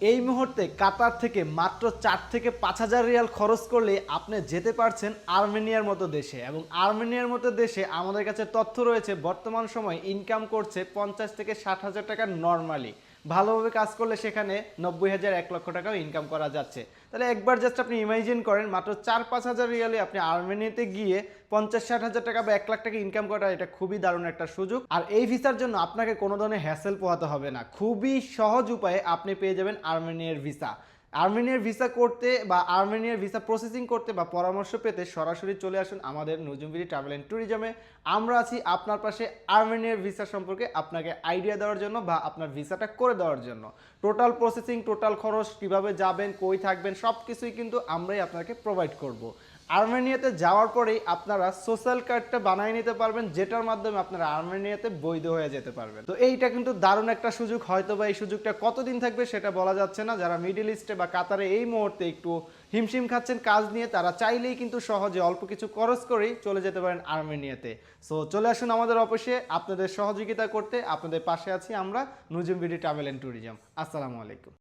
এই মুহূর্তে কাতার থেকে মাত্র চার থেকে পাঁচ হাজার রিয়াল খরচ করলে আপনি যেতে পারছেন আর্মেনিয়ার মতো দেশে এবং আর্মেনিয়ার মতো দেশে আমাদের কাছে তথ্য রয়েছে, বর্তমান সময় ইনকাম করছে পঞ্চাশ থেকে ষাট হাজার টাকা নর্মালি ভালোভাবে কাজ করলে সেখানে নব্বই হাজার এক লক্ষ টাকাও ইনকাম করা যাচ্ছে। তাহলে একবার জাস্ট আপনি ইমাজিন করেন, মাত্র চার পাঁচ হাজার রিয়ালে আপনি আর্মেনিয়াতে গিয়ে পঞ্চাশ ষাট হাজার টাকা বা এক লাখ টাকা ইনকাম করা এটা খুবই দারুণ একটা সুযোগ। আর এই ভিসার জন্য আপনাকে কোনো ধরনের হ্যাসেল পোহাতে হবে না। খুবই সহজ উপায়ে আপনি পেয়ে যাবেন আর্মেনিয়ার ভিসা। আর্মেনিয়ার ভিসা করতে বা আর্মেনিয়ার ভিসা প্রসেসিং করতে বা পরামর্শ পেতে সরাসরি চলে আসুন আমাদের নজুমবিরি ট্রাভেল অ্যান্ড ট্যুরিজমে আমরা আছি আপনার পাশে আর্মেনিয়ার ভিসা সম্পর্কে আপনাকে আইডিয়া দেওয়ার জন্য বা আপনার ভিসাটা করে দেওয়ার জন্য। টোটাল প্রসেসিং টোটাল খরচ, কীভাবে যাবেন, কই থাকবেন সব কিছুই কিন্তু আমরাই আপনাকে প্রোভাইড করব। আর্মেনিয়াতে যাওয়ার পরেই আপনারা সোশ্যাল কার্ডটা বানিয়ে নিতে পারবেন, যেটার মাধ্যমে আপনারা আর্মেনিয়াতে বৈধ হয়ে যেতে পারবেন। তো এইটা কিন্তু দারুণ একটা সুযোগ হয়তো বা এই সুযোগটা কতদিন থাকবে সেটা বলা যাচ্ছে না। যারা মিডিল ইস্টে বা কাতারে এই মুহূর্তে একটু হিমশিম খাচ্ছেন কাজ নিয়ে, তারা চাইলেই কিন্তু সহজে অল্প কিছু খরচ করেই চলে যেতে পারেন আর্মেনিয়াতে। সো চলে আসুন আমাদের অফিসে, আপনাদের সহযোগিতা করতে। আপনাদের পাশে আছি আমরা, Nujum BD travel and tourism. আসসালামু আলাইকুম।